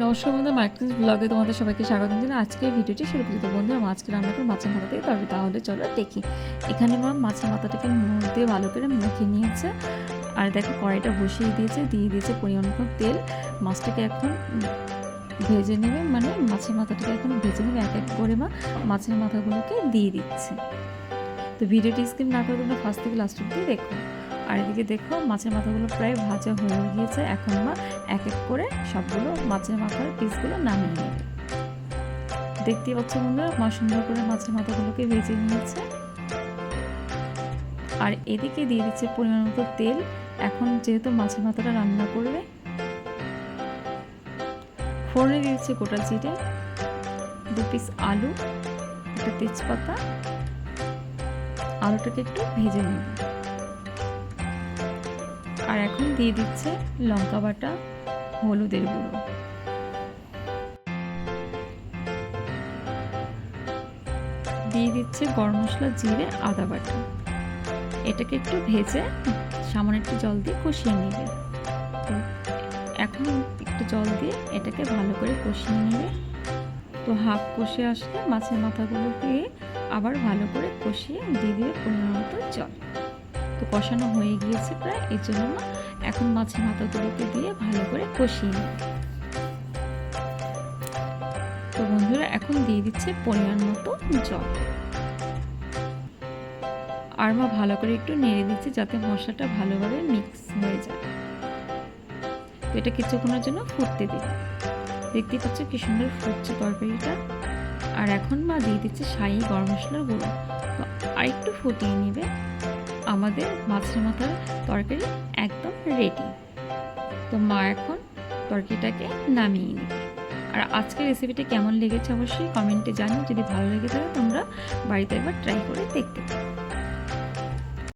নমস্কার বন্ধু মার্কেট ব্লগে তোমাদের সবাইকে স্বাগত জানাই। আজকের ভিডিওটি শুরু করতে বন্ধু আজকে রান্না করে মাছের মাথা দিয়ে তবে তাহলে চলো দেখি। এখানে মা মাছের মাথাটাকে নুন দিয়ে ভালো করে মেখে নিয়েছে। আর দেখো, কড়াইটা বসিয়ে দিয়েছে, দিয়ে দিয়েছে পরিমাণ তেল। মাছটাকে এখন ভেজে নেবে মানে মাছের মাথাটাকে এখন ভেজে নেবে এক এক করে বা মাছের মাথাগুলোকে দিয়ে দিচ্ছে। তো ভিডিওটি স্কিপ না করে তোমরা ফার্স্ট থেকে লাস্ট অব্দি দেখো। আর এদিকে দেখো মাছের মাথাগুলো প্রায় ভাজা হয়ে গিয়েছে। এখন মা এক এক করে সবগুলো মাছের মাথার পিসগুলো নামিয়ে নেবে। দেখতেই পাচ্ছ বন্ধুরা, মা সুন্দর করে মাছের মাথাগুলোকে ভেজে নিয়েছে। আর এদিকে দিয়ে দিচ্ছে পরিমাণ মতো তেল। এখন যেহেতু মাছের মাথাটা রান্না করবে, ফোড়নে দিচ্ছে গোটা জিরে, দু পিস আলু, একটা তেজপাতা, আলুটাকে একটু ভেজে নেবে। আর এখন দিয়ে দিচ্ছে লঙ্কা বাটা, হলুদের গুঁড়ো। দিয়ে দিচ্ছে গরম মশলা, জিরে, আদা বাটা। এটাকে একটু ভেজে সামান্য একটু জল দিয়ে কষিয়ে নেবে। তো এখন একটু জল দিয়ে এটাকে ভালো করে কষিয়ে নেবে। তো হাফ কষে আসলে মাছের মাথাগুলো দিয়ে আবার ভালো করে কষিয়ে দিয়ে দিয়ে পনেরো মতো জল। তো কষানো হয়ে গিয়েছে প্রায় এর জন্য এখন মাছের মাথাগুলোকে দিয়ে ভালো করে কষিয়ে নেব তো বন্ধুরা, এখন দিয়ে দিচ্ছে পরিমাণ মতো জল। আর মা ভালো করে একটু নেড়ে দিচ্ছে যাতে মশলাটা ভালোভাবে মিক্স হয়ে যায়। তো এটা কিছুক্ষণের জন্য ফুটতে দিই দেখতে পাচ্ছ কি সুন্দর ফুটছে তরকারিটা। আর এখন মা দিয়ে দিচ্ছে শাহি গরম মশলার গুঁড়ো। তো আর একটু ফুটিয়ে নেবে। আমাদের মাছের মাথার তরকারি একদম রেডি তো মা এখন তরকারিটাকে নামিয়ে নেবে। আর আজকের রেসিপিটা কেমন লেগেছে অবশ্যই কমেন্টে জানিও। যদি ভালো লেগে থাকে তোমরা বাড়িতে একবার ট্রাই করে দেখতে পারো।